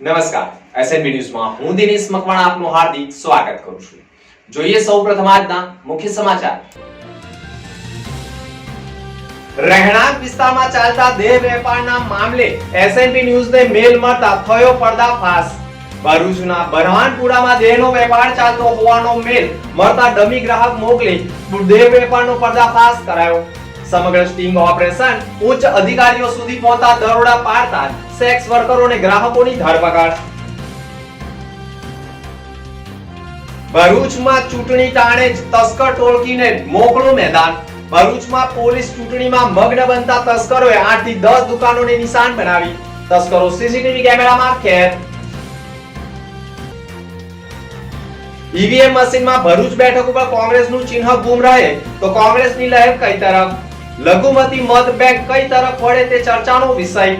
નમસ્કાર. એસએનબી ન્યૂઝમાં હું દિનેશ મકવાણા આપનું હાર્દિક સ્વાગત કરું છું. જોઈએ સૌપ્રથમ આજના મુખ્ય સમાચાર. રહેણાંક વિસ્તારમાં ચાલતા દેહ વેપારના મામલે એસએનબી ન્યૂઝને મેલ મળતા થયો પર્દાફાશ. ભરૂચના બરહાનપુરામાં દેહનો વેપાર ચાલતો હોવાનો મેલ મળતા ડમી ગ્રાહક મોકલી દેહ વેપારનો પર્દાફાશ કરાયો. સમગ્ર સ્ટિંગ ઓપરેશન ઉચ્ચ અધિકારીઓ સુધી પહોંચતા દરોડા પાડતા સેક્સ વર્કરો અને ગ્રાહકોની ધરપકડ. ભરૂચમાં ચૂંટણી ટાણે જ તસ્કર ટોળકીને મોકળું મેદાન. ભરૂચમાં પોલીસ ચૂંટણીમાં મગ્ન બનતા તસ્કરોએ આઠથી દસ દુકાનોને નિશાન બનાવી. તસ્કરો સીસીટીવી કેમેરામાં કેદ. ઈવીએમ મશીનમાં ભરૂચ બેઠક ઉપર કોંગ્રેસનું ચિહ્ન ગુમ રહે તો કોંગ્રેસની લહેર કઈ તરફ? લઘુમતી મત બેંક કઈ તરફ વળે તે ચર્ચાનો વિષય.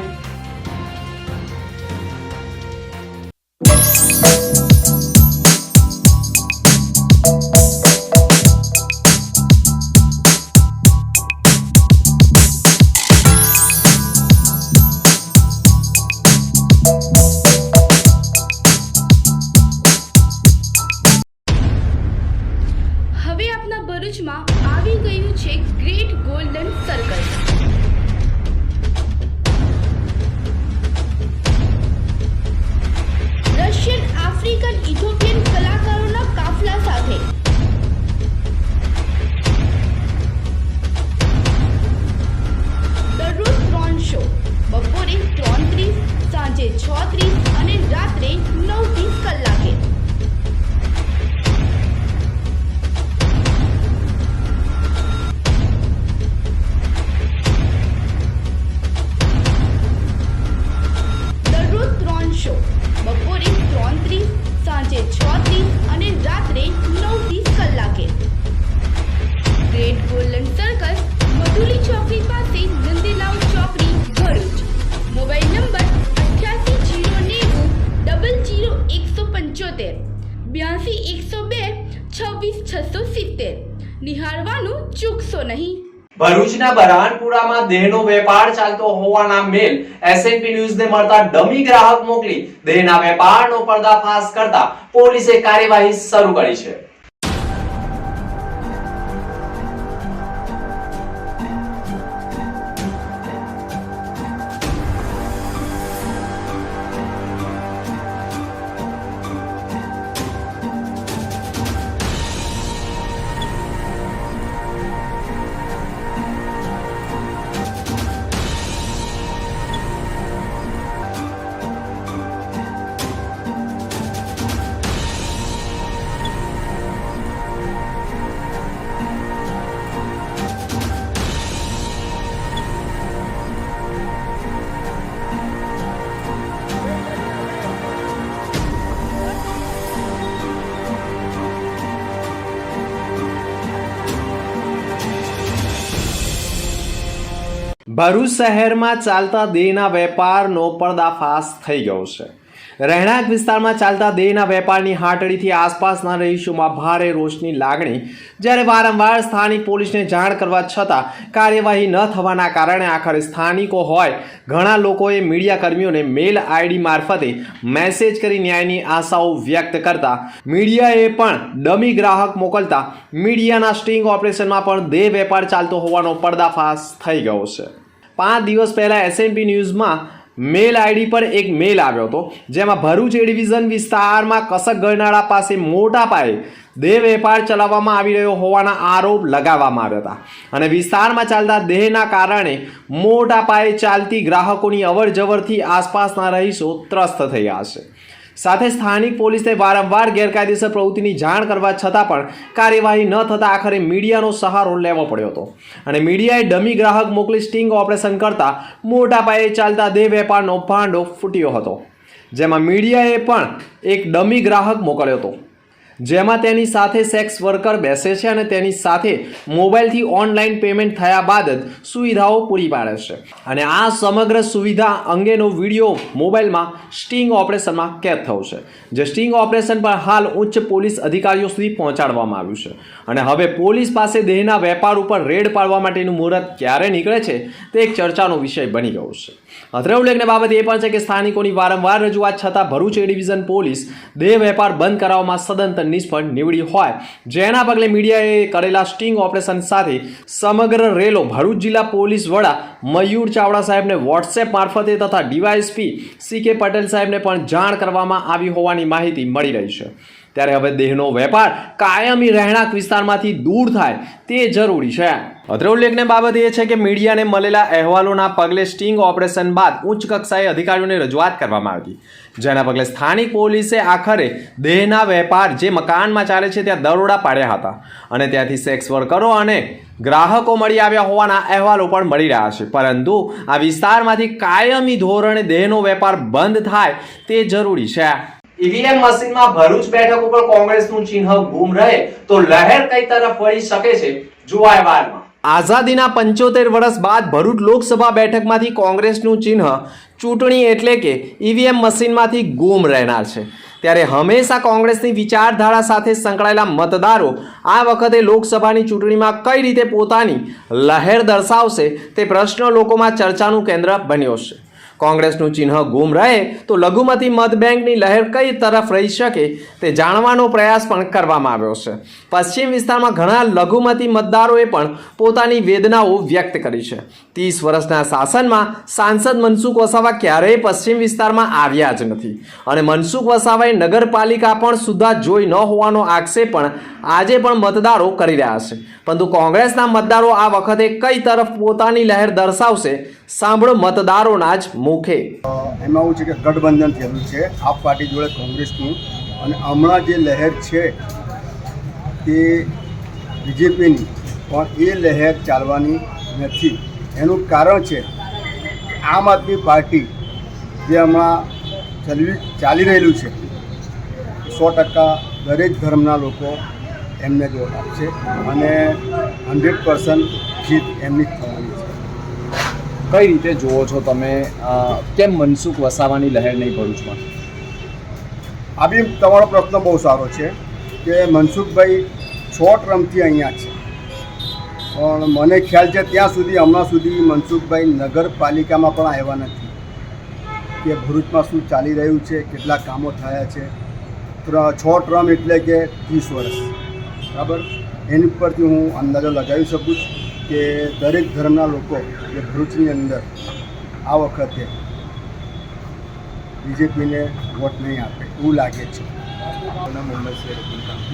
ભરૂચમાં નિહાળવાનું નહીં. ભરૂચના બરાનપુરામાં દેહનો વેપાર ચાલતો હોવાના મેલ એસએનપી ન્યૂઝને મળતા ડમી ગ્રાહક મોકલી દેહના વેપારનો પર્દાફાશ કરતા પોલીસે કાર્યવાહી શરૂ કરી છે. ભરૂચ શહેરમાં ચાલતા દેહના વેપારનો પર્દાફાશ થઈ ગયો છે. રહેણાંક વિસ્તારમાં ચાલતા દેહના વેપારની હાટડીથી આસપાસના રહીશોમાં ભારે રોષની લાગણી. જ્યારે વારંવાર સ્થાનિક પોલીસને જાણ કરવા છતાં કાર્યવાહી ન થવાના કારણે આખરે સ્થાનિકો હોય. ઘણા લોકોએ મીડિયા કર્મીઓને મેલ આઈડી મારફતે મેસેજ કરી ન્યાયની આશાઓ વ્યક્ત કરતા. મીડિયાએ પણ ડમી ગ્રાહક મોકલતા મીડિયાના સ્ટિંગ ઓપરેશનમાં પણ દેહ વેપાર ચાલતો હોવાનો પર્દાફાશ થઈ ગયો છે. પાંચ દિવસ પહેલાં એસએનપી ન્યૂઝમાં મેલ આઈડી પર એક મેલ આવ્યો હતો, જેમાં ભરૂચ એ વિસ્તારમાં કસક ગરનાળા પાસે મોટા પાયે દેહ વેપાર ચલાવવામાં આવી રહ્યો હોવાના આરોપ લગાવવામાં આવ્યા હતા. અને વિસ્તારમાં ચાલતા દેહના કારણે મોટા પાયે ચાલતી ગ્રાહકોની અવર જવરથી આસપાસના રહીશો ત્રસ્ત થયા છે. સાથે સ્થાનિક પોલીસને વારંવાર ગેરકાયદેસર પ્રવૃત્તિની જાણ કરવા છતાં પણ કાર્યવાહી ન થતાં આખરે મીડિયાનો સહારો લેવો પડ્યો હતો. અને મીડિયાએ ડમી ગ્રાહક મોકલી સ્ટિંગ ઓપરેશન કરતા મોટા પાયે ચાલતા દેહ વેપારનો ભાંડો ફૂટ્યો હતો. જેમાં મીડિયાએ પણ એક ડમી ગ્રાહક મોકલ્યો હતો. જેમાં તેની સાથે સેક્સ વર્કર બેસે છે અને તેની સાથે મોબાઈલથી ઓનલાઈન પેમેન્ટ થયા બાદ જ સુવિધાઓ પૂરી પાડે છે. અને આ સમગ્ર સુવિધા અંગેનો વીડિયો મોબાઈલમાં સ્ટિંગ ઓપરેશનમાં કેદ થયો છે. જે સ્ટિંગ ઓપરેશન પર હાલ ઉચ્ચ પોલીસ અધિકારીઓ સુધી પહોંચાડવામાં આવ્યું છે. અને હવે પોલીસ પાસે દેહના વેપાર ઉપર રેડ પાડવા માટેનું મુહૂર્ત ક્યારે નીકળે છે તે એક ચર્ચાનો વિષય બની ગયો છે. અત્રે ઉલ્લેખને બાબત એ પણ છે કે સ્થાનિકોની વારંવાર રજૂઆત છતાં ભરૂચ એ ડિવિઝન પોલીસ દેહ વેપાર બંધ કરાવવામાં સદંતર નિષ્ફળ નીવડી હોય. જેના પગલે મીડિયાએ કરેલા સ્ટિંગ ઓપરેશન સાથે સમગ્ર રેલો ભરૂચ જિલ્લા પોલીસ વડા મયુર ચાવડા સાહેબને વોટ્સએપ મારફતે તથા ડીવાયએસપી સી કે પટેલ સાહેબને પણ જાણ કરવામાં આવી હોવાની માહિતી મળી રહી છે. ત્યારે હવે દેહનો વેપાર કાયમી રહેણાંક વિસ્તારમાંથી દૂર થાય તે જરૂરી છે. અત્રે ઉલ્લેખની બાબત એ છે કે મીડિયાને મળેલા અહેવાલોના પગલે સ્ટિંગ ઓપરેશન બાદ ઉચ્ચ કક્ષાએ અધિકારીઓને રજૂઆત કરવામાં આવી જેના પગલે સ્થાનિક પોલીસે આખરે દેહના વેપાર જે મકાનમાં ચાલે છે ત્યાં દરોડા પાડ્યા હતા અને ત્યાંથી સેક્સ વર્કરો અને ગ્રાહકો મળી આવ્યા હોવાના અહેવાલો પણ મળી રહ્યા છે. પરંતુ આ વિસ્તારમાંથી કાયમી ધોરણે દેહનો વેપાર બંધ થાય તે જરૂરી છે. ઈવીએમ મશીનમાં ભરૂચ બેઠક ઉપર કોંગ્રેસનું ચિહ્ન ગુમ રહે તો લહેર કઈ તરફ વળી શકે છે? જુઓ વારમાં. આઝાદીના પંચોતેર વર્ષ બાદ ભરૂચ લોકસભા બેઠકમાંથી કોંગ્રેસનું ચિહ્ન ચૂંટણી એટલે કે ઈવીએમ મશીનમાંથી ગુમ રહેનાર છે. ત્યારે હંમેશા કોંગ્રેસની વિચારધારા સાથે સંકળાયેલા મતદારો આ વખતે લોકસભાની ચૂંટણીમાં કઈ રીતે પોતાની લહેર દર્શાવશે તે પ્રશ્ન લોકોમાં ચર્ચાનું કેન્દ્ર બન્યો છે. કોંગ્રેસનું ચિહ્ન ગુમ રહે તો લઘુમતી મત બેંકની લહેર કઈ તરફ રહી શકે તે જાણવાનો પ્રયાસ પણ કરવામાં આવ્યો છે. પશ્ચિમ વિસ્તારમાં ઘણા લઘુમતી મતદારોએ પણ પોતાની વેદનાઓ વ્યક્ત કરી છે. ત્રીસ વર્ષના શાસનમાં સાંસદ મનસુખ વસાવા ક્યારેય પશ્ચિમ વિસ્તારમાં આવ્યા જ નથી. અને મનસુખ વસાવાએ નગરપાલિકા પણ સુધા જોઈ ન હોવાનો આક્ષેપ પણ આજે પણ મતદારો કરી રહ્યા છે. પરંતુ કોંગ્રેસના મતદારો આ વખતે કઈ તરફ પોતાની લહેર દર્શાવશે સાંભળો મતદારોના જ મુખે. એમાં એવું છે કે ગઠબંધન થયેલું છે, આપ પાર્ટી જોડે કોંગ્રેસનું અને હમણાં જે લહેર છે તે બીજેપીની, પણ એ લહેર ચાલવાની નથી. એનું કારણ છે આમ આદમી પાર્ટી જે હમણાં ચલવી, ચાલી રહેલું છે. સો ટકા દરેક ધર્મના લોકો એમને જ આપશે અને હંડ્રેડ પર્સન્ટ જીત એમની થવાની છે. કઈ રીતે જુઓ છો તમે? કેમ મનસુખ વસાવાની લહેર નહીં ભરૂચમાં આ બી તમારો પ્રશ્ન બહુ સારો છે કે મનસુખભાઈ છ ટ્રમથી અહીંયા છે. પણ મને ખ્યાલ છે ત્યાં સુધી, હમણાં સુધી મનસુખભાઈ નગરપાલિકામાં પણ આવ્યા નથી. કે ભરૂચમાં શું ચાલી રહ્યું છે, કેટલા કામો થયા છે. છ ટ્રમ એટલે કે ત્રીસ વર્ષ. બરાબર? એની ઉપરથી હું અંદાજો લગાવી શકું છું. કે દરેક ધર્મના લોકો જે ભરૂચની અંદર આ વખતે બીજેપીને વોટ નહીં આપે એવું લાગે છે.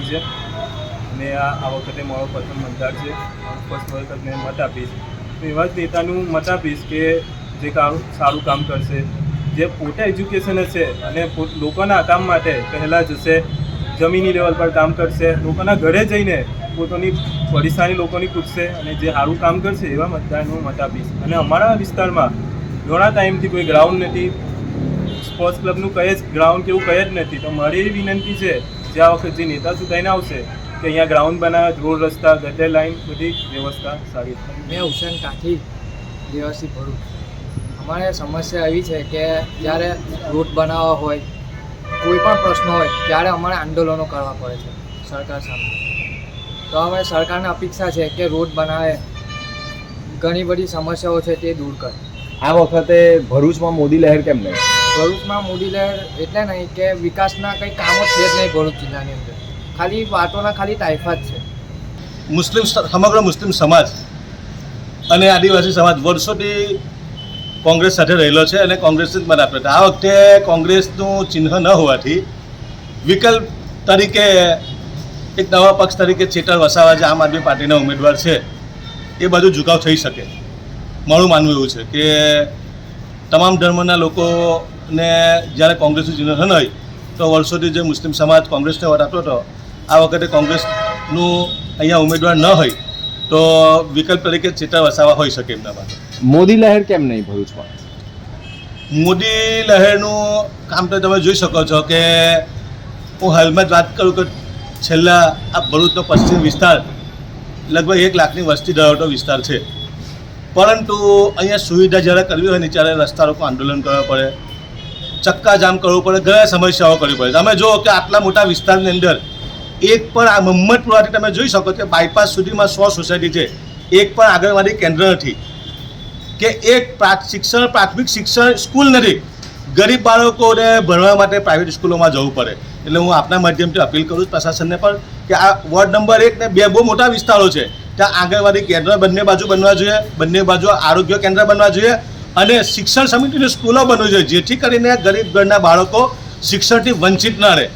છે અને આ આ વખતે મારો પ્રથમ મતદાર છે. ફર્સ્ટ વખત મેં મત આપીશ. તો એવા જ નેતાનું મત આપીશ કે જે કામ સારું કામ કરશે. જે પોતે એજ્યુકેશન હશે અને લોકોના કામ માટે પહેલાં જશે, જમીની લેવલ પર કામ કરશે, લોકોના ઘરે જઈને પોતાની પરેશાની લોકોની પૂછશે અને જે સારું કામ કરશે એવા મતદારનું મત આપીશ. અને અમારા વિસ્તારમાં ઘણા ટાઈમથી કોઈ ગ્રાઉન્ડ નથી. સ્પોર્ટ્સ ક્લબનું કંઈ જ ગ્રાઉન્ડ કે એવું કંઈ જ નથી. તો મારી એવી વિનંતી છે જે આ વખત જે નેતા ચૂંટાઈને આવશે કે અહીંયા ગ્રાઉન્ડ બનાવે, રોડ રસ્તા, ગટર લાઈન બધી વ્યવસ્થા સારી મેં હુસેન કાઠી દેવાસી ભરૂચ. અમારે સમસ્યા એવી છે કે જ્યારે રૂટ બનાવવા હોય, કોઈ પણ પ્રશ્ન હોય, ત્યારે અમારે આંદોલનો કરવા પડે છે સરકાર સામે. તો હવે સરકારને અપેક્ષા છે કે રોડ બનાવે. ઘણી બધી સમસ્યાઓ છે તે દૂર કરે. આ વખતે ભરૂચમાં મોદી લહેર કેમ નહીં? ભરૂચમાં મોદી લહેર એટલે નહીં કે વિકાસના કંઈ કામો છે જ નહીં ભરૂચ જિલ્લાની અંદર. ખાલી વાતોના ખાલી તાઇફા જ છે. મુસ્લિમ સમગ્ર મુસ્લિમ સમાજ અને આદિવાસી સમાજ વર્ષોથી કોંગ્રેસ સાથે રહેલો છે અને કોંગ્રેસને જ મત આપ્યો હતો આ વખતે કોંગ્રેસનું ચિહ્ન ન હોવાથી વિકલ્પ તરીકે એક નવા પક્ષ તરીકે ચેતર વસાવા જે આમ આદમી પાર્ટીના ઉમેદવાર છે એ બધું ઝુકાવ થઈ શકે. મારું માનવું એવું છે કે તમામ ધર્મના લોકોને જ્યારે કોંગ્રેસનું ચિહ્ન ન હોય તો વર્ષોથી જે મુસ્લિમ સમાજ કોંગ્રેસને વોટ આપતો હતો આ વખતે કોંગ્રેસનું અહીંયા ઉમેદવાર ન હોય તો વિકલ્પ તરીકે ચેતર વસાવા હોઈ શકે એમના માટે. મોદી લહેર કેમ નહીં ભરૂચમાં મોદી લહેરનું કામ તો તમે જોઈ શકો છો કે હું હાલમાં જ વાત કરું કે છેલ્લા આ ભરૂચનો પશ્ચિમ વિસ્તાર લગભગ એક લાખની વસ્તી ધરાવતો વિસ્તાર છે. પરંતુ અહીંયા સુવિધા જ્યારે કરવી હોય ને ત્યારે રસ્તા રોકો આંદોલન કરવા પડે. ચક્કાજામ કરવું પડે, ઘણા સમસ્યાઓ કરવી પડે. તમે જુઓ કે આટલા મોટા વિસ્તારની અંદર એક પણ આ મહમ્મદપુરાથી તમે જોઈ શકો કે બાયપાસ સુધીમાં સો સોસાયટી છે. એક પણ આંગણવાડી કેન્દ્ર નથી. કે એક શિક્ષણ પ્રાથમિક શિક્ષણ સ્કૂલ નથી. ગરીબ બાળકોને ભણવા માટે પ્રાઇવેટ સ્કૂલોમાં જવું પડે. એટલે હું આપના માધ્યમથી અપીલ કરું છું પ્રશાસનને પણ કે આ વોર્ડ નંબર એક ને બે બહુ મોટા વિસ્તારો છે. ત્યાં આંગણવાડી કેન્દ્ર બંને બાજુ બનવા જોઈએ, બંને બાજુ આરોગ્ય કેન્દ્ર બનવા જોઈએ અને શિક્ષણ સમિતિની સ્કૂલો બનવી જોઈએ, જેથી કરીને ગરીબ ઘરના બાળકો શિક્ષણથી વંચિત ન રહે.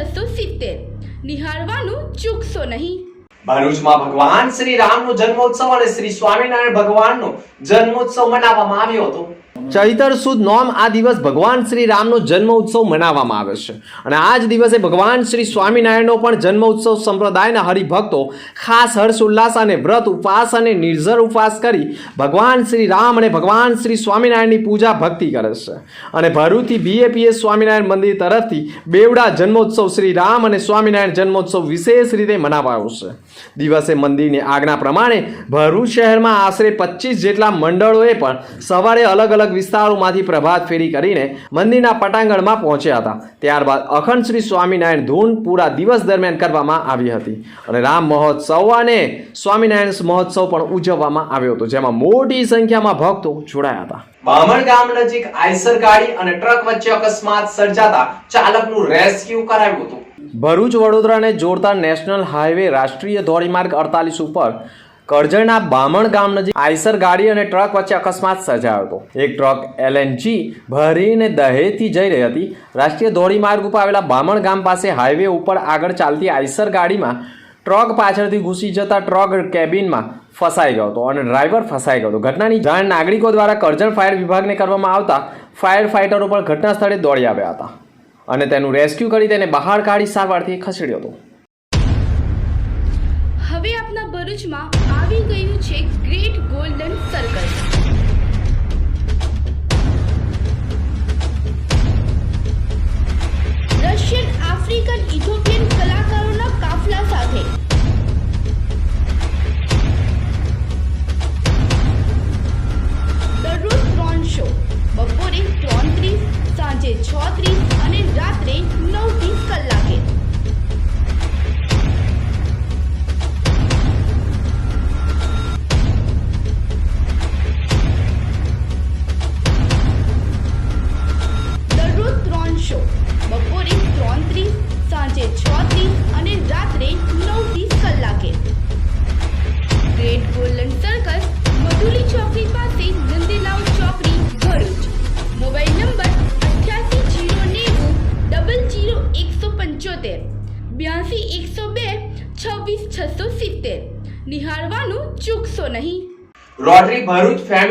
છસો સિત્તેર. નિહાળવાનું ચૂકશો નહીં. ભરૂચમાં ભગવાન શ્રી રામનો જન્મોત્સવ અને શ્રી સ્વામિનારાયણ ભગવાનનો જન્મોત્સવ મનાવવામાં આવ્યો હતો. ચૈતર સુદ નોમ આ દિવસ ભગવાન શ્રી રામનો જન્મ ઉત્સવ મનાવવામાં આવે છે. અને આ જ દિવસે ભગવાન શ્રી સ્વામિનારાયણનો પણ જન્મ ઉત્સવ સંપ્રદાયના હરિભક્તો ખાસ હર્ષ, ઉલ્લાસ અને વ્રત, ઉપવાસ અને નિર્જર ઉપવાસ કરી ભગવાન શ્રી રામ અને ભગવાન શ્રી સ્વામિનારાયણની પૂજા ભક્તિ કરે છે. અને ભરૂચથી બીએપીએસ સ્વામિનારાયણ મંદિર તરફથી બેવડા જન્મોત્સવ શ્રી રામ અને સ્વામિનારાયણ જન્મોત્સવ વિશેષ રીતે મનાવાયો છે. દિવસે મંદિરની આજ્ઞા પ્રમાણે ભરૂચ શહેરમાં આશરે પચીસ જેટલા મંડળોએ પણ સવારે અલગ અલગ વિસ્તારોમાંથી પ્રભાત ફેરી કરીને મંદિરના પટાંગણમાં પહોંચ્યા હતા. ત્યારબાદ અખંડ શ્રી સ્વામિનારાયણ ધૂન પૂરા દિવસ દરમિયાન કરવામાં આવી હતી અને રામ મહોત્સવ અને સ્વામિનારાયણ મહોત્સવ પણ ઉજવવામાં આવ્યો હતો જેમાં મોટી સંખ્યામાં ભક્તો જોડાયા હતા. બામણ ગામ નજીક આઈસર ગાડી અને ટ્રક વચ્ચે અકસ્માત સર્જાતા ચાલકનું રેસ્ક્યુ કરાયું હતું. ભરૂચ વડોદરાને જોડતા નેશનલ હાઈવે રાષ્ટ્રીય ધોરીમાર્ગ અડતાલીસ ઉપર કરજણના બામણ ગામ નજીક આઈસર ગાડી અને ટ્રક વચ્ચે અકસ્માત સર્જાયો હતો. એક ટ્રક એલએનજી ભરીને દહેજથી જઈ રહી હતી. રાષ્ટ્રીય ધોરીમાર્ગ ઉપર આવેલા બામણ ગામ પાસે હાઈવે ઉપર આગળ ચાલતી આઈસર ગાડીમાં ટ્રક પાછળથી ઘૂસી જતા ટ્રક કેબિનમાં ફસાઈ ગયો હતો અને ડ્રાઈવર ફસાઈ ગયો હતો. ઘટનાની જાણ નાગરિકો દ્વારા કરજણ ફાયર વિભાગને કરવામાં આવતા ફાયર ફાઇટરો પણ ઘટના સ્થળે દોડી આવ્યા હતા અને તેનું રેસ્ક્યુ કરી તેને બહાર કાઢી સારવારથી ખસેડ્યો હતો. હવે આપના ભરૂચમાં ગયું છે great golden circle Russian African Ethiopian કલાકારોના કાફલા સાથે. દરરોજ ત્રણ શો બપોરે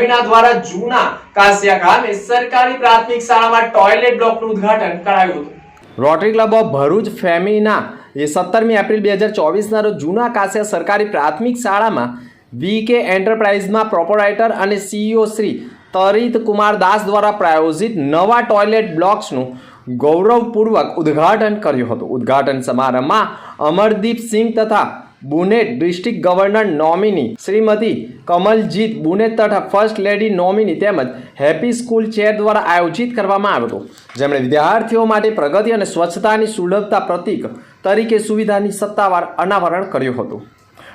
ફેમિના દ્વારા જૂના કાસિયા ગામે સરકારી પ્રાથમિક શાળામાં ટોયલેટ બ્લોકનું ઉદ્ઘાટન કરાયું હતું. Rotary Club of Bharuch Femina એ સત્તરમી એપ્રિલ બે હજાર ચોવીસના રોજ જૂના કાસિયા સરકારી પ્રાથમિક શાળામાં વીકે એન્ટરપ્રાઇઝમાં પ્રોપરાઇટર અને સીઈઓ શ્રી તરિત કુમાર દાસ દ્વારા પ્રાયોજિત નવા ટોયલેટ બ્લોક્સનું ગૌરવપૂર્વક ઉદ્ઘાટન કર્યું હતું. ઉદ્ઘાટન સમારંભમાં અમરદીપ સિંહ તથા Bunet district governor nominee, Shrimati Kamaljit Bunet તથા ફર્સ્ટ લેડી નોમિની તેમજ હેપી સ્કૂલ ચેર દ્વારા આયોજિત કરવામાં આવ્યો હતો. જેમણે વિદ્યાર્થીઓ માટે પ્રગતિ અને સ્વચ્છતાની સુલભતા પ્રતીક તરીકે સુવિધાની સત્તાવાર અનાવરણ કર્યું હતું.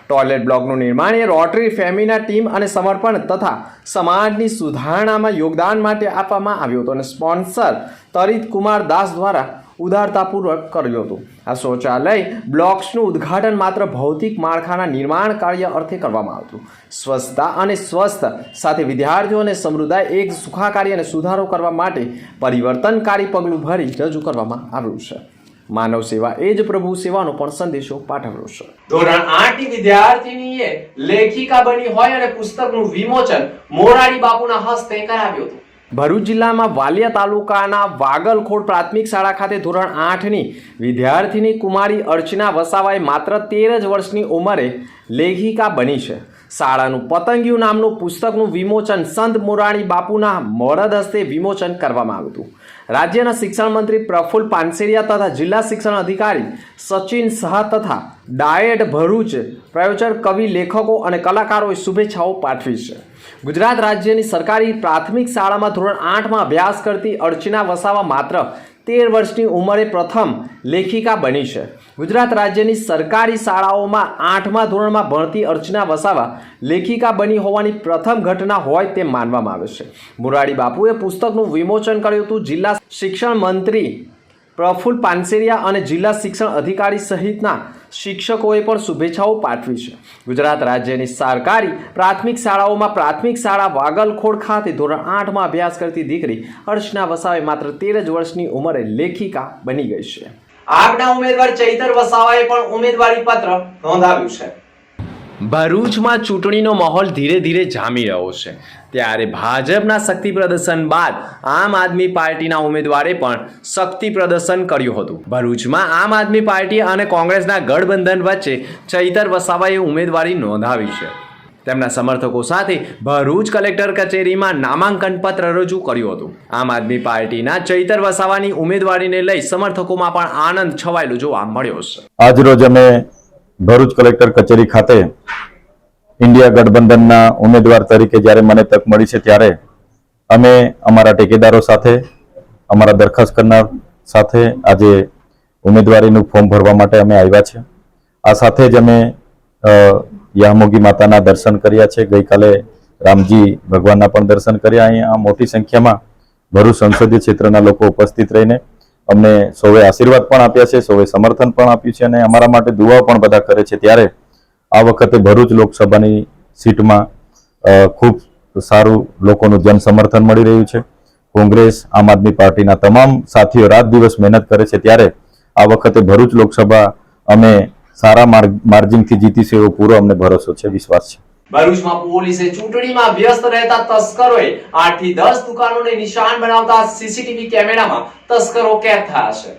ટોયલેટ બ્લોકનું નિર્માણ એ રોટરી ફેમિના ટીમ અને સમર્પણ તથા સમાજની સુધારણામાં યોગદાન માટે આપવામાં આવ્યું હતું અને સ્પોન્સર તરિત કુમાર દાસ દ્વારા ઉદારતાપૂર્વક કર્યું હતું. આ શૌચાલય બ્લોક્સનું ઉદ્ઘાટન માત્ર ભૌતિક માળખાના નિર્માણ કાર્ય અર્થે કરવામાં આવતું. સ્વચ્છતા અને સ્વસ્થ સાથે વિદ્યાર્થીઓ અને સમુદાય એક સુખાકારી અને સુધારો કરવા માટે પરિવર્તનકારી પગલું ભરી રજૂ કરવામાં આવ્યું છે. માનવ સેવા એ જ પ્રભુ સેવાનો પણ સંદેશો પાઠવ્યો છે. ધોરણ આઠની વિદ્યાર્થીનીએ લેખિકા બની હોય અને પુસ્તકનું વિમોચન મોરારી બાપુના હસ્તે કરાવ્યું હતું. ભરૂચ જિલ્લામાં વાલિયા તાલુકાના વાગલખોડ પ્રાથમિક શાળા ખાતે ધોરણ આઠની વિદ્યાર્થીની કુમારી અર્ચના વસાવાએ માત્ર તેર જ વર્ષની ઉંમરે લેખિકા બની છે. શાળાનું પતંગિયું નામનું પુસ્તકનું વિમોચન સંત મોરાણી બાપુના મોરદ હસ્તે વિમોચન કરવામાં આવ્યું હતું. રાજ્યના શિક્ષણ મંત્રી પ્રફુલ્લ પાનસેરિયા તથા જિલ્લા શિક્ષણ અધિકારી સચિન શાહ તથા ડાયેટ ભરૂચ પ્રયોજક કવિ લેખકો અને કલાકારોએ શુભેચ્છાઓ પાઠવી છે. ગુજરાત રાજ્યની સરકારી પ્રાથમિક શાળામાં ધોરણ આઠમાં અભ્યાસ કરતી અર્ચના વસાવા માત્ર તેર વર્ષની ઉંમરે પ્રથમ લેખિકા બની છે. ગુજરાત રાજ્યની સરકારી શાળાઓમાં આઠમા ધોરણમાં ભણતી અર્ચના વસાવા લેખિકા બની હોવાની પ્રથમ ઘટના હોય તેમ માનવામાં આવે છે. મુરારી બાપુએ પુસ્તકનું વિમોચન કર્યું હતું. જિલ્લા શિક્ષણ મંત્રી પ્રફુલ્લ પાનસેરિયા અને જિલ્લા શિક્ષણ અધિકારી સહિતના શિક્ષકોએ પણ શુભેચ્છાઓ પાઠવી છે. ગુજરાત રાજ્યની સરકારી પ્રાથમિક શાળાઓમાં પ્રાથમિક શાળા વાગલખોડ ખાતે ધોરણ આઠમાં અભ્યાસ કરતી દીકરી અર્ચના વસાવે માત્ર તેર જ વર્ષની ઉંમરે લેખિકા બની ગઈ છે. આગના ઉમેદવાર ચૈતર વસાવાએ પણ ઉમેદવારી પત્ર નોંધાવ્યું છે. ભરૂચમાં ચૂંટણીનો માહોલ ધીરે ધીરે જામી રહ્યો છે. ત્યારે ભાજપના શક્તિ પ્રદર્શન બાદ આમ આદમી પાર્ટીના ઉમેદવારે પણ શક્તિ પ્રદર્શન કર્યું હતું. ભરૂચમાં આમ આદમી પાર્ટી અને કોંગ્રેસના ગઠબંધન વચ્ચે ચૈતર વસાવાએ ઉમેદવારી નોંધાવી છે. તેમના સમર્થકો સાથે ભરૂચ કલેક્ટર કચેરીમાં નામાંકન પત્ર રજૂ કર્યું હતું. આમ આદમી પાર્ટીના ચૈતર વસાવાની ઉમેદવારીને લઈ સમર્થકોમાં પણ આનંદ છવાયેલો જોવા મળ્યો છે. આજરોજ અમે ભરૂચ કલેક્ટર કચેરી ખાતે ઇન્ડિયા ગઠબંધનના ઉમેદવાર તરીકે જ્યારે મને તક મળી છે ત્યારે અમે અમારા ટેકેદારો સાથે, અમારા દરખાસ્ત કરનાર સાથે આજે ઉમેદવારીનું ફોર્મ ભરવા માટે અમે આવ્યા છે. આ સાથે જ અમે યામોગી માતાના દર્શન કર્યા છે. ગઈકાલે રામજી ભગવાનના પણ દર્શન કર્યા. અહીંયા મોટી સંખ્યામાં ભરૂચ સંસદીય ક્ષેત્રના લોકો ઉપસ્થિત રહીને અમને સૌએ આશીર્વાદ પણ આપ્યા છે, સૌએ સમર્થન પણ આપ્યું છે અને અમારા માટે દુઆઓ પણ બધા કરે છે. ત્યારે આ વખતે ભરૂચ લોકસભાની સીટમાં ખૂબ સારું લોકોનું જન સમર્થન મળી રહ્યું છે. કોંગ્રેસ, આમ આદમી પાર્ટીના તમામ સાથીઓ રાત દિવસ મહેનત કરે છે. ત્યારે આ વખતે ભરૂચ લોકસભા અમે સારા માર્જિનથી જીતીશું એવો પૂરો અમને ભરોસો છે, વિશ્વાસ છે. ભરૂચમાં પોલીસે ચૂંટણીમાં વ્યસ્ત રહેતા તસ્કરોએ આઠથી દસ દુકાનોને નિશાન બનાવતા સીસીટીવી કેમેરામાં તસ્કરો કેદ થયા છે.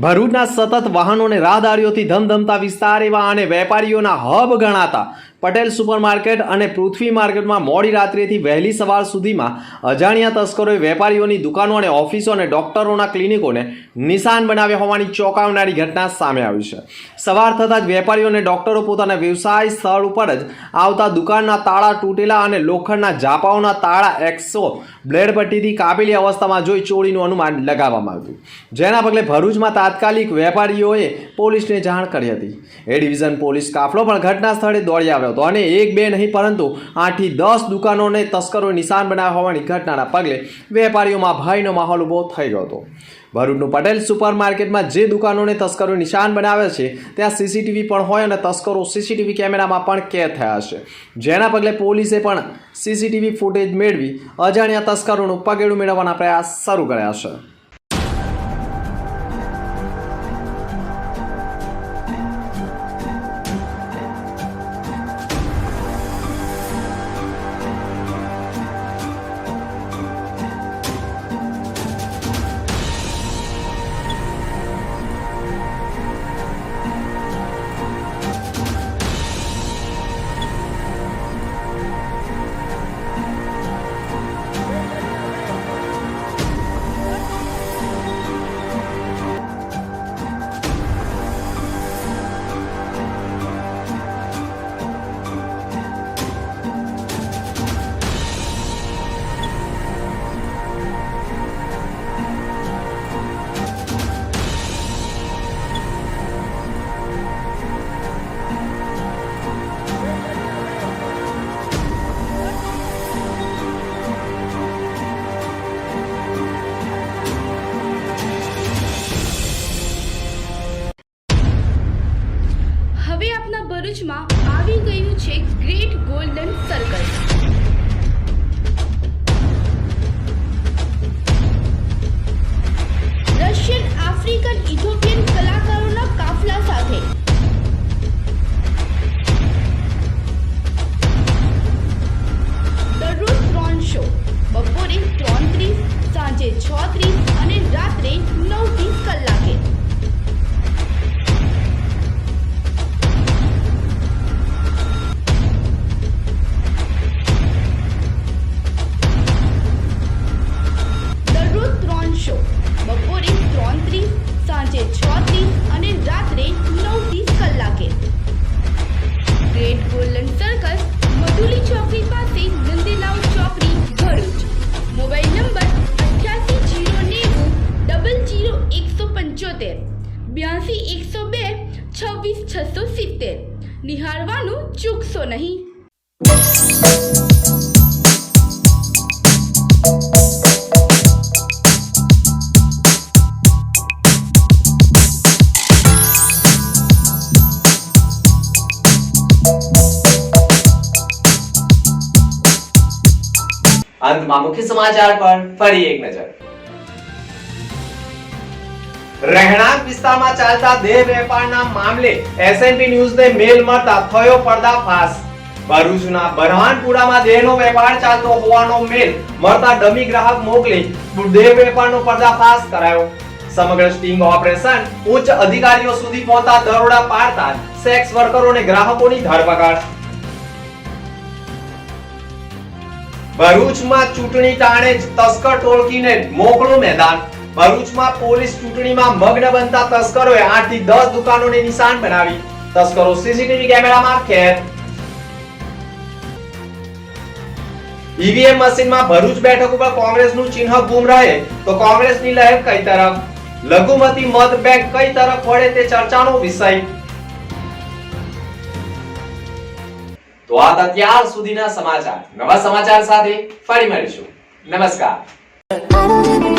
ભરૂચના સતત વાહનો અને રાહદારીઓથી ધમધમતા વિસ્તાર એવા અને વેપારીઓના હબ ગણાતા પટેલ સુપરમાર્કેટ અને પૃથ્વી માર્કેટમાં મોડી રાત્રિથી વહેલી સવાર સુધીમાં અજાણ્યા તસ્કરોએ વેપારીઓની દુકાનો અને ઓફિસો અને ડોક્ટરોના ક્લિનિકોને નિશાન બનાવ્યા હોવાની ચોંકાવનારી ઘટના સામે આવી છે. સવાર થતાં જ વેપારીઓ અને ડોક્ટરો પોતાના વ્યવસાય સ્થળ ઉપર જ આવતા દુકાનના તાળા તૂટેલા અને લોખંડના જાપાઓના તાળા એક્સો બ્લેડ પટ્ટીથી કાપેલી અવસ્થામાં જોઈ ચોરીનું અનુમાન લગાવવામાં આવ્યું. જેના પગલે ભરૂચમાં તાત્કાલિક વેપારીઓએ પોલીસને જાણ કરી હતી. એ ડિવિઝન પોલીસ કાફલો પણ ઘટના સ્થળે દોડી આવ્યો હતો અને એક બે નહીં, પરંતુ આઠથી દસ દુકાનોને તસ્કરોએ નિશાન બનાવ્યા હોવાની ઘટનાના પગલે વેપારીઓમાં ભયનો માહોલ ઊભો થઈ ગયો હતો. ભરૂચનું પટેલ સુપર માર્કેટમાં જે દુકાનોને તસ્કરો નિશાન બનાવે છે, ત્યાં સીસીટીવી પણ હોય અને તસ્કરો સીસીટીવી કેમેરામાં પણ કેદ થયા છે. જેના પગલે પોલીસે પણ સીસીટીવી ફૂટેજ મેળવી અજાણ્યા તસ્કરોનું પગેડું મેળવવાના પ્રયાસ શરૂ કર્યા છે. અંતમાં મુખ્ય સમાચાર પર ફરી એક નજર. રહેણાંક વિસ્તારમાં ચાલતા દેહ વેપારના મામલે એસએનપી ન્યૂઝને મેલ મળતા થયો પર્દાફાશ. ભરૂચના બરહાનપુરામાં દેહનો વેપાર ચાલતો હોવાનો મેલ મળતા ડમી ગ્રાહક મોકલી દેહ વેપારનો પર્દાફાશ કરાયો. સમગ્ર સ્ટિંગ ઓપરેશન ઉચ્ચ અધિકારીઓ સુધી પહોંચતા દરોડા પાડતા સેક્સ વર્કરો અને ગ્રાહકોની ધરપકડ. ભરૂચમાં ચૂંટણી ટાણે જ તસ્કર ટોળકીને મોકળું મેદાન. ભરૂચમાં પોલીસ ચૂંટણીમાં મગ્ન બનતા તસ્કરોએ આઠથી દસ દુકાનોને નિશાન બનાવી. તસ્કરો સીસીટીવી કેમેરામાં કેદ. ઈવીએમ મશીનમાં ભરૂચ બેઠક ઉપર કોંગ્રેસનું ચિહ્ન ગુમ રહે તો કોંગ્રેસની લહેર કઈ તરફ? લઘુમતી મત બેંક કઈ તરફ વળે તે ચર્ચાનો વિષય. તો આ અત્યાર સુધીના સમાચાર. નવા સમાચાર સાથે ફરી મળીશું. નમસ્કાર.